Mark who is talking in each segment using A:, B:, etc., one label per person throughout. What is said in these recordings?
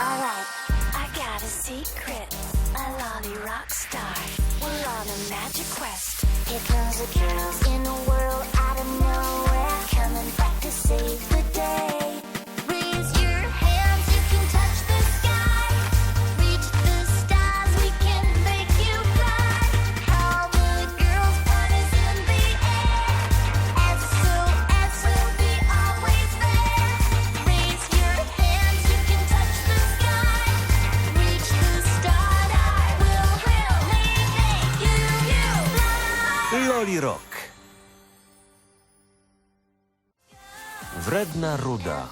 A: Alright, I got a secret. A lolly rock star. We're on a magic quest. Here comes the girls in a world
B: Loli Rock. Wredna ruda.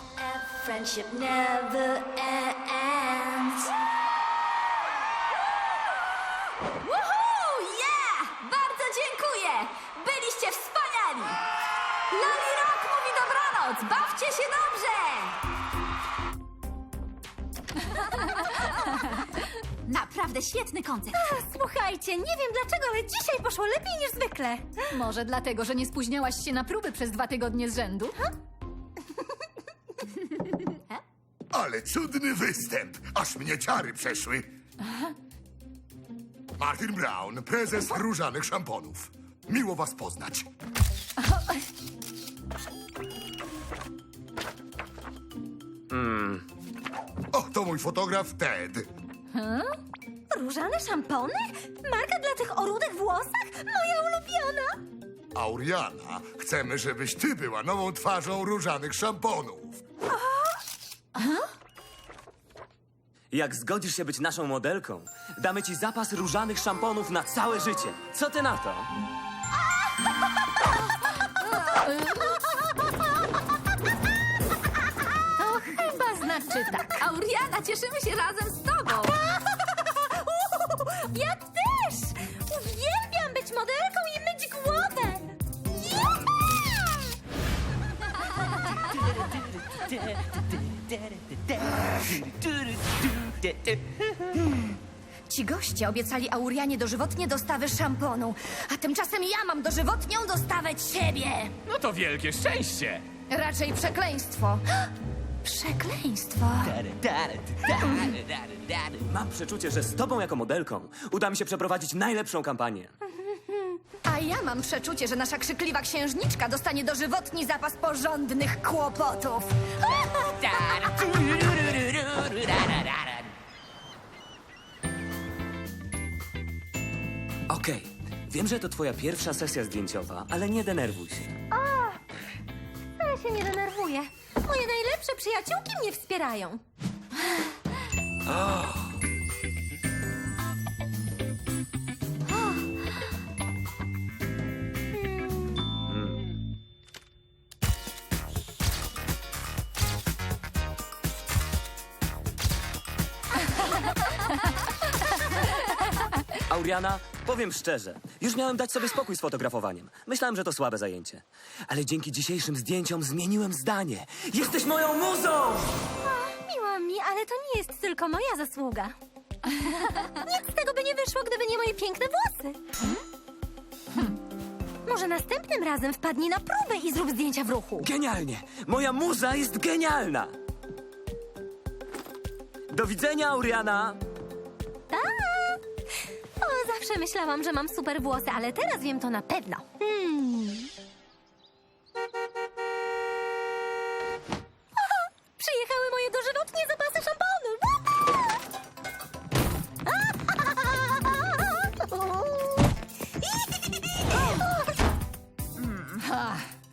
C: Woohoo! Yeah! Bardzo dziękuję! Byliście wspaniali! Loli Rock mówi dobranoc! Bawcie się dobrze! Naprawdę świetny koncert.
D: Słuchajcie, nie wiem dlaczego, ale dzisiaj poszło lepiej niż zwykle.
C: Może dlatego, że nie spóźniałaś się na próby przez dwa tygodnie z rzędu?
E: Ale cudny występ! Aż mnie ciary przeszły. Martin Brown, prezes różanych szamponów. Miło was poznać. O, to mój fotograf Ted.
D: Różane szampony? Marka dla tych o rudych włosach? Moja ulubiona!
E: Auriana, chcemy, żebyś ty była nową twarzą różanych szamponów.
F: Jak zgodzisz się być naszą modelką, damy ci zapas różanych szamponów na całe życie. Co ty na to?
C: To chyba znaczy tak. Auriana, cieszymy się razem z tobą.
D: Ci goście obiecali Aurianie dożywotnie dostawę szamponu, a tymczasem ja mam dożywotnią dostawę ciebie!
G: No to wielkie szczęście!
D: Raczej przekleństwo. Przekleństwo.
F: Mam przeczucie, że z tobą jako modelką uda mi się przeprowadzić najlepszą kampanię.
D: A ja mam przeczucie, że nasza krzykliwa księżniczka dostanie dożywotni zapas porządnych kłopotów.
F: Okej, wiem, że to twoja pierwsza sesja zdjęciowa, ale nie denerwuj się.
D: Ale się nie denerwuję. Moje najlepsze przyjaciółki mnie wspierają.
F: Auriana, powiem szczerze, już miałem dać sobie spokój z fotografowaniem. Myślałem, że to słabe zajęcie. Ale dzięki dzisiejszym zdjęciom zmieniłem zdanie. Jesteś moją muzą!
D: Miło mi, ale to nie jest tylko moja zasługa. Nic z tego by nie wyszło, gdyby nie moje piękne włosy. Hmm. Może następnym razem wpadnij na próbę i zrób zdjęcia w ruchu.
F: Genialnie! Moja muza jest genialna! Do widzenia, Auriana!
D: Zawsze myślałam, że mam super włosy, ale teraz wiem to na pewno. Hmm. Aha, Przyjechały moje dożywotnie zapasy szamponu.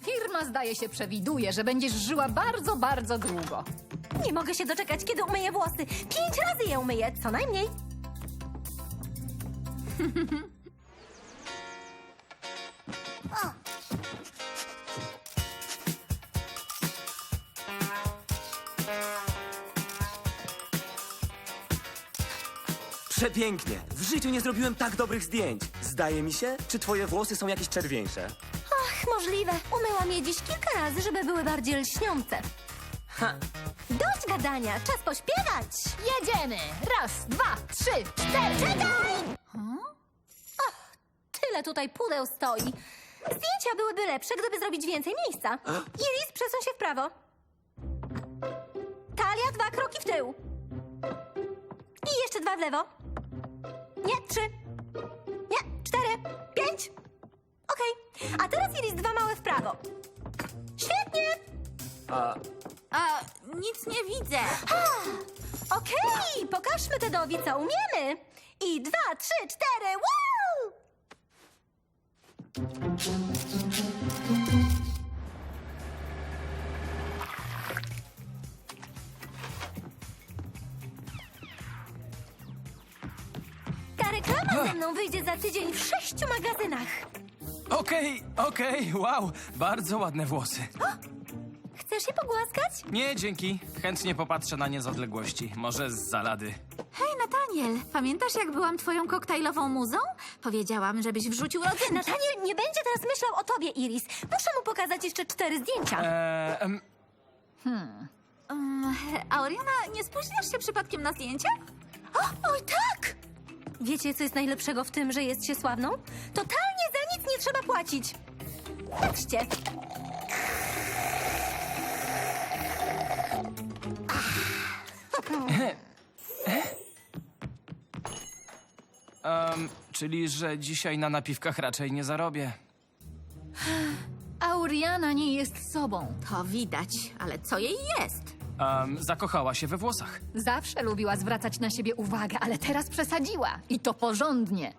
C: Firma zdaje się przewiduje, że będziesz żyła bardzo, bardzo długo.
D: Nie mogę się doczekać, kiedy umyję włosy. Pięć razy je umyję, co najmniej.
F: Przepięknie! W życiu nie zrobiłem tak dobrych zdjęć. Zdaje mi się, czy twoje włosy są jakieś czerwieńsze?
D: Ach, możliwe. Umyłam je dziś kilka razy, żeby były bardziej lśniące. Dość gadania, czas pośpiewać.
C: Jedziemy! Raz, dwa, trzy, cztery!
D: Czekaj! Tyle tutaj pudeł stoi. Zdjęcia byłyby lepsze, gdyby zrobić więcej miejsca. Iris, przesuń się w prawo. Talia, dwa kroki w tył. I jeszcze dwa w lewo. Nie, trzy. Nie, cztery, pięć. Okej. A teraz Iris dwa małe w prawo. Świetnie.
B: A, nic nie widzę.
D: Okej, pokażmy Tedowi, co umiemy. I dwa, trzy, cztery, wow! Ta reklama ze mną wyjdzie za tydzień w sześciu magazynach.
H: Okej, okej, wow, bardzo ładne włosy.
D: Chcesz je pogłaskać?
H: Nie, dzięki. Chętnie popatrzę na nie z odległości. Może z zalady.
B: Hej, Nataniel, pamiętasz jak byłam twoją koktajlową muzą? Powiedziałam, żebyś wrzucił rodzynę.
D: Nataniel nie będzie teraz myślał o tobie, Iris. Muszę mu pokazać jeszcze cztery zdjęcia.
H: Eee, em,
B: Um, Auriana, nie spóźniasz się przypadkiem na zdjęcie?
D: O, oj tak! Wiecie, co jest najlepszego w tym, że jest się sławną? Totalnie za nic nie trzeba płacić. Patrzcie.
H: em, czyli, że dzisiaj na napiwkach raczej nie zarobię.
C: Auriana nie jest sobą.
B: To widać, ale co jej jest?
H: Em, zakochała się we włosach.
C: Zawsze lubiła zwracać na siebie uwagę, ale teraz przesadziła. I to porządnie.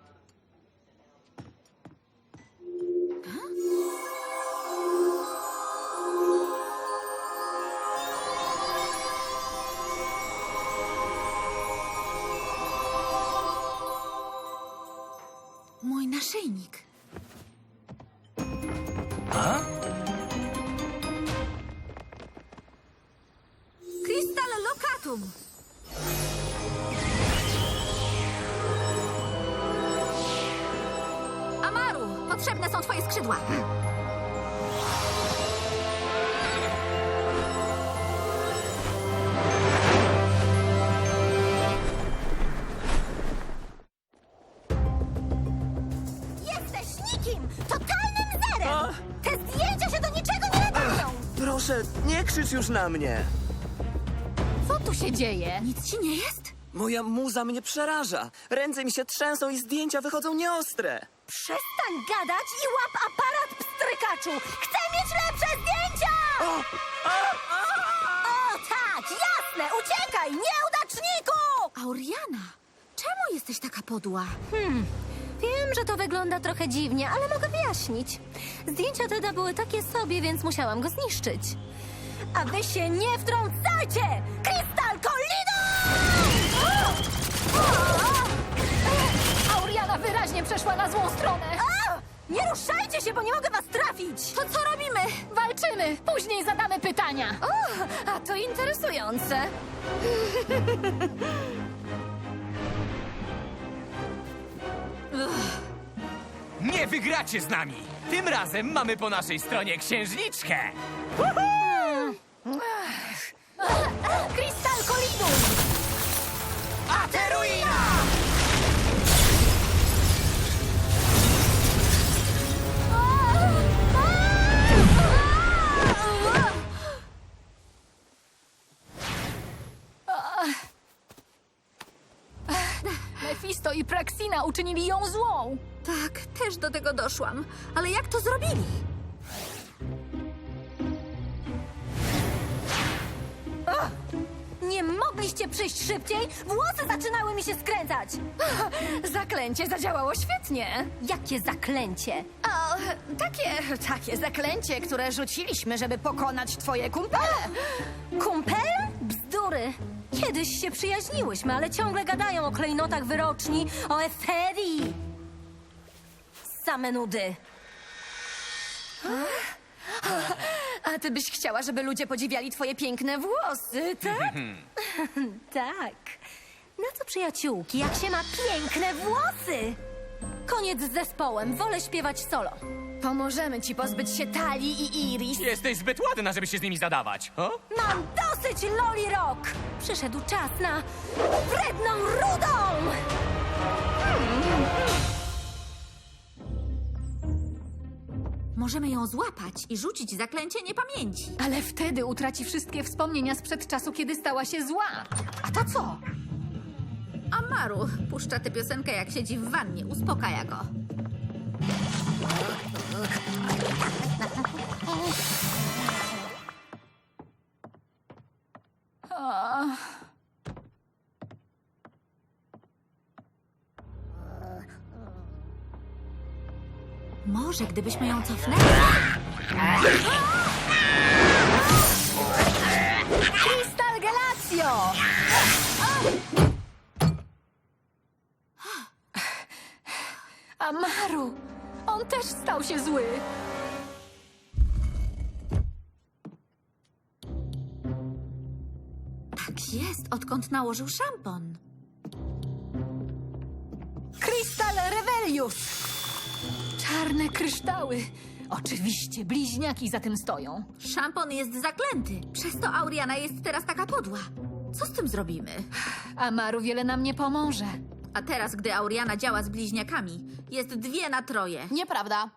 B: Naszyjnik.
H: A?
B: Crystal locatum. Amaru, potrzebne są twoje skrzydła.
F: Już na mnie.
C: Co tu się dzieje?
B: Nic ci nie jest?
F: Moja muza mnie przeraża. Ręce mi się trzęsą i zdjęcia wychodzą nieostre.
D: Przestań gadać i łap aparat, pstrykaczu! Chcę mieć lepsze zdjęcia! O, tak, jasne! Uciekaj, nieudaczniku!
B: Auriana, czemu jesteś taka podła?
D: Wiem, że to wygląda trochę dziwnie, ale mogę wyjaśnić. Zdjęcia Teda były takie sobie, więc musiałam go zniszczyć. A wy się nie wtrącajcie! Krystal Kollido!
C: Auriana wyraźnie przeszła na złą stronę.
D: A! Nie ruszajcie się, bo nie mogę was trafić!
C: To co robimy? Walczymy. Później zadamy pytania.
D: O, a to interesujące.
G: Nie wygracie z nami! Tym razem mamy po naszej stronie księżniczkę!
C: Uczynili ją złą.
B: Tak, też do tego doszłam. Ale jak to zrobili?
D: Nie mogliście przyjść szybciej? Włosy zaczynały mi się skręcać!
C: Zaklęcie zadziałało świetnie.
D: Jakie zaklęcie!
C: O, takie, takie zaklęcie, które rzuciliśmy, żeby pokonać twoje kumpele.
D: Kumpel? Bzdury! Kiedyś się przyjaźniłyśmy, ale ciągle gadają o klejnotach wyroczni, o eferii. Same nudy.
C: A ty byś chciała, żeby ludzie podziwiali twoje piękne włosy, tak?
D: Tak. Na co przyjaciółki, jak się ma piękne włosy? Koniec z zespołem, wolę śpiewać solo.
C: Pomożemy ci pozbyć się Talii i Iris.
G: Jesteś zbyt ładna, żeby się z nimi zadawać. O?
D: Mam dosyć Loli Rock! Przyszedł czas na wredną rudą!
B: Możemy ją złapać i rzucić zaklęcie niepamięci.
C: Ale wtedy utraci wszystkie wspomnienia sprzed czasu, kiedy stała się zła. A to co?
B: Amaru puszcza tę piosenkę, jak siedzi w wannie. Uspokaja go. Może gdybyśmy ją cofnęli.
C: Krystal Galatio!
B: Nałożył szampon.
C: Krystal Revelius! Czarne kryształy. Oczywiście, bliźniaki za tym stoją.
B: Szampon jest zaklęty. Przez to Auriana jest teraz taka podła. Co z tym zrobimy?
C: Amaru wiele nam nie pomoże.
B: A teraz, gdy Auriana działa z bliźniakami, jest dwie na troje.
I: Nieprawda.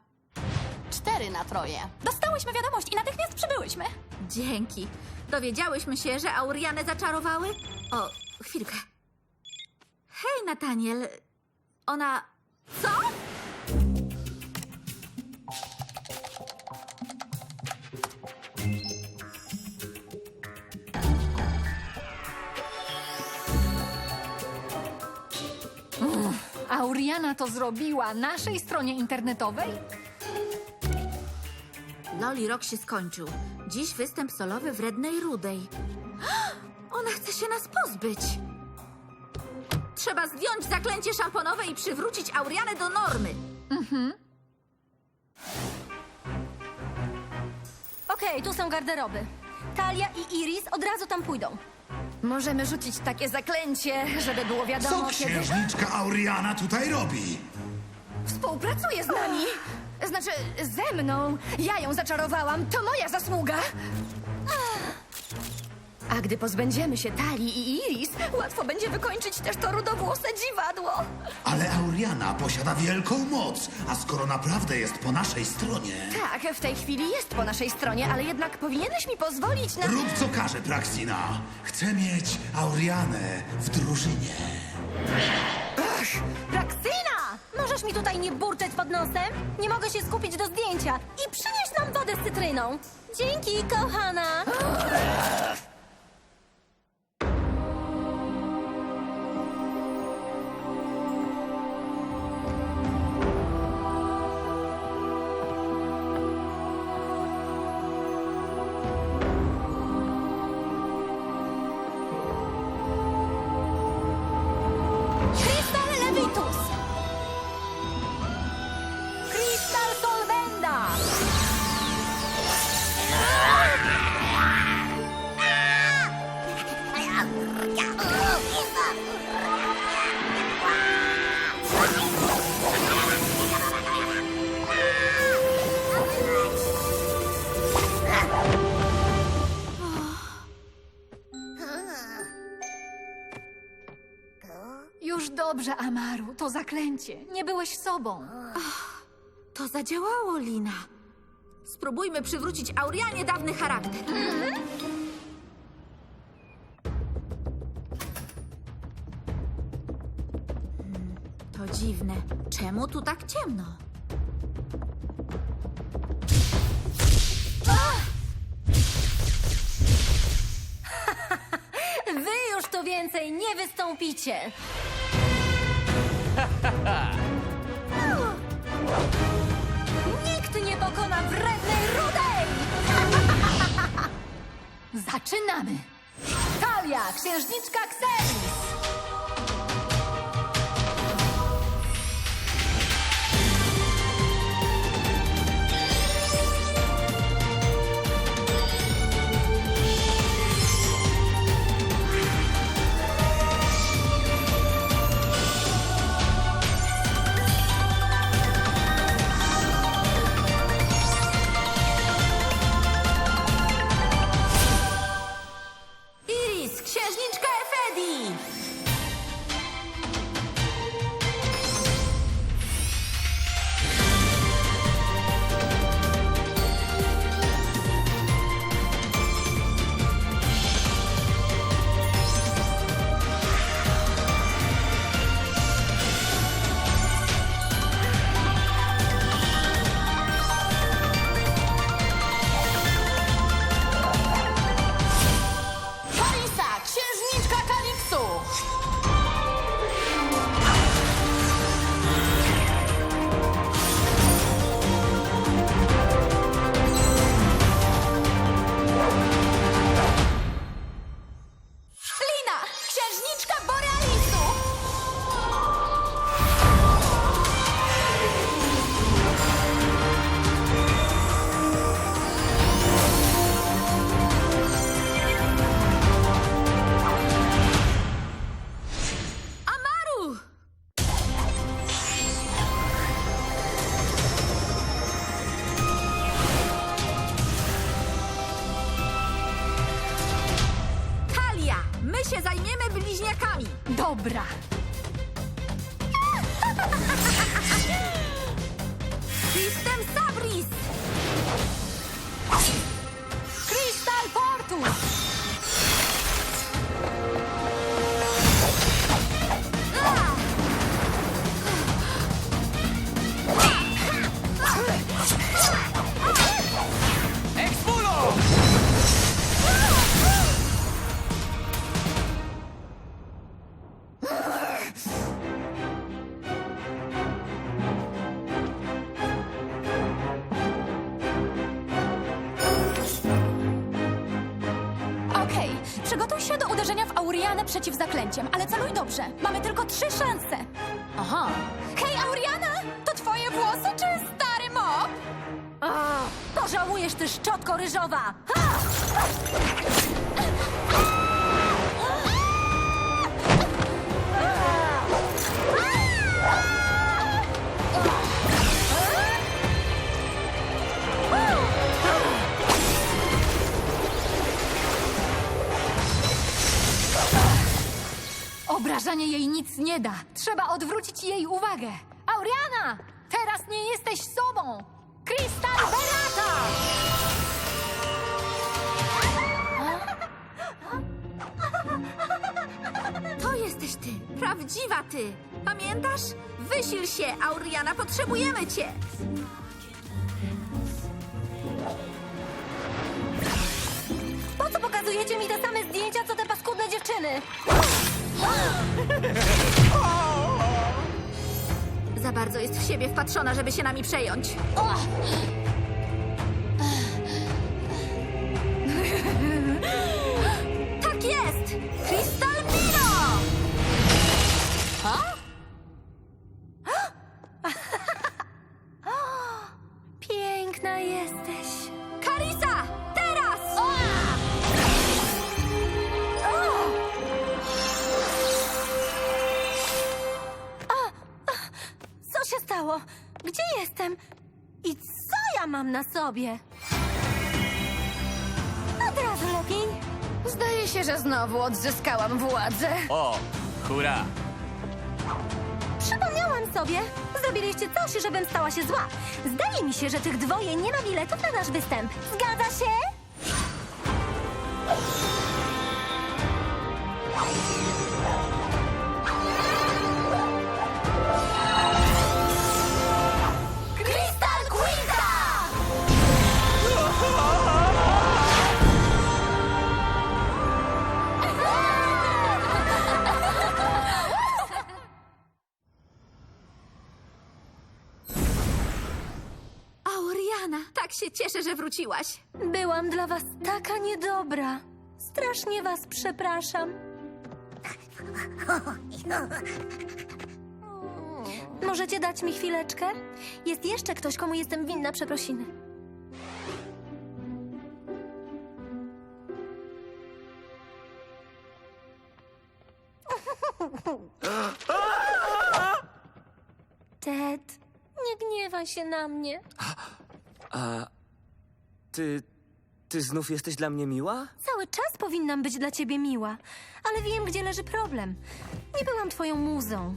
I: Cztery na troje. Dostałyśmy wiadomość i natychmiast przybyłyśmy.
B: Dzięki. Dowiedziałyśmy się, że Aurianę zaczarowały? O, chwilkę. Hej, Nataniel. Ona... Co?
C: Auriana to zrobiła naszej stronie internetowej?
B: Loli rok się skończył. Dziś występ solowy w Rednej Rudej. Ona chce się nas pozbyć. Trzeba zdjąć zaklęcie szamponowe i przywrócić Aurianę do normy.
D: Okej, tu są garderoby. Talia i Iris od razu tam pójdą.
C: Możemy rzucić takie zaklęcie, żeby było
E: Co
C: wiadomo, kiedy
E: księżniczka Auriana tutaj robi?
C: współpracuje z nami. Znaczy, ze mną. Ja ją zaczarowałam. To moja zasługa. A gdy pozbędziemy się Talii i Iris, łatwo będzie wykończyć też to rudowłose dziwadło.
J: Ale Auriana posiada wielką moc, a skoro naprawdę jest po naszej stronie...
C: Tak, w tej chwili jest po naszej stronie, ale jednak powinieneś mi pozwolić na...
J: Rób co każe, Praxina. Chcę mieć Aurianę w drużynie.
D: Praksyna! Możesz mi tutaj nie burczeć pod nosem? Nie mogę się skupić do zdjęcia. I przynieś nam wodę z cytryną. Dzięki, kochana.
C: To zaklęcie. Nie byłeś sobą.
B: To zadziałało, Lina. Spróbujmy przywrócić Aurianie dawny charakter. Hmm, To dziwne. Czemu tu tak ciemno?
D: Wy już tu więcej nie wystąpicie. Nikt nie pokona wrednej rudej!
C: Zaczynamy! Talia, księżniczka Xeris! Dobra.
I: Zaklęciem, ale celuj dobrze. Mamy tylko trzy szanse. Aha. Hej, Auriana! To twoje włosy czy stary mop?
D: Pożałujesz ty szczotko ryżowa! Ha!
C: Obrażanie jej nic nie da. Trzeba odwrócić jej uwagę. Auriana! Teraz nie jesteś sobą! Krystal Berata!
B: To jesteś ty, prawdziwa ty. Pamiętasz? Wysil się, Auriana, potrzebujemy cię.
D: Po co pokazujecie mi te same zdjęcia, co te paskudne dziewczyny?
B: Za bardzo jest w siebie wpatrzona, żeby się nami przejąć. Tak
D: sobie? Od razu lepiej.
C: Zdaje się, że znowu odzyskałam władzę.
G: O, hurra!
D: Przypomniałam sobie. Zrobiliście coś, żebym stała się zła. Zdaje mi się, że tych dwoje nie ma biletów na nasz występ. Zgadza się?
B: Wróciłaś.
D: Byłam dla was taka niedobra. Strasznie was przepraszam. Możecie dać mi chwileczkę? Jest jeszcze ktoś, komu jestem winna przeprosiny. Ted, nie gniewaj się na mnie.
F: A ty. Ty znów jesteś dla mnie miła?
D: Cały czas powinnam być dla ciebie miła, ale wiem, gdzie leży problem. Nie byłam twoją muzą.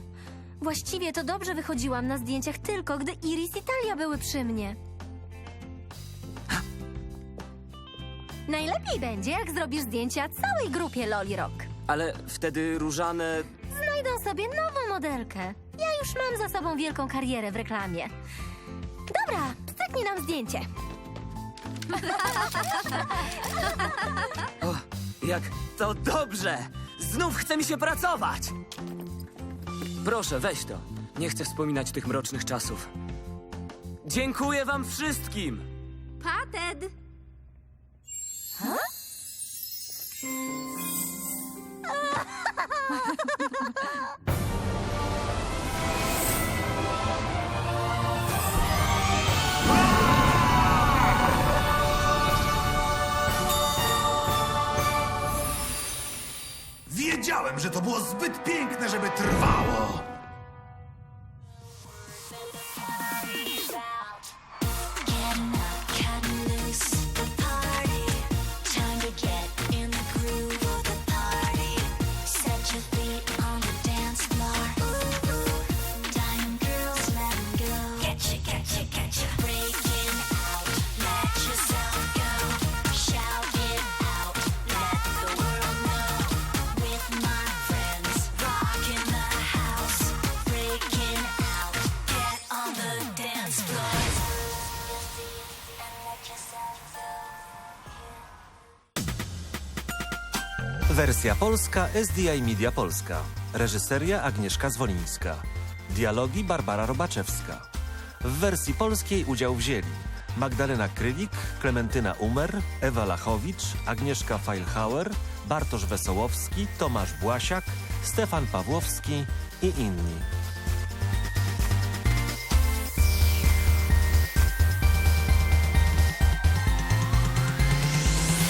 D: Właściwie to dobrze wychodziłam na zdjęciach tylko, gdy Iris i Talia były przy mnie. Najlepiej będzie, jak zrobisz zdjęcia całej grupie Loli Rock.
F: Ale wtedy różane.
D: Znajdą sobie nową modelkę. Ja już mam za sobą wielką karierę w reklamie. Dobra, stryknij nam zdjęcie.
F: O, jak to dobrze! Znów chce mi się pracować! Proszę, weź to. Nie chcę wspominać tych mrocznych czasów. Dziękuję wam wszystkim!
J: Że to było zbyt piękne, żeby trwało.
K: Wersja polska SDI Media Polska. Reżyseria Agnieszka Zwolińska. Dialogi Barbara Robaczewska. W wersji polskiej udział wzięli Magdalena Krylik, Klementyna Umer, Ewa Lachowicz, Agnieszka Feilhauer, Bartosz Wesołowski, Tomasz Błasiak, Stefan Pawłowski i inni.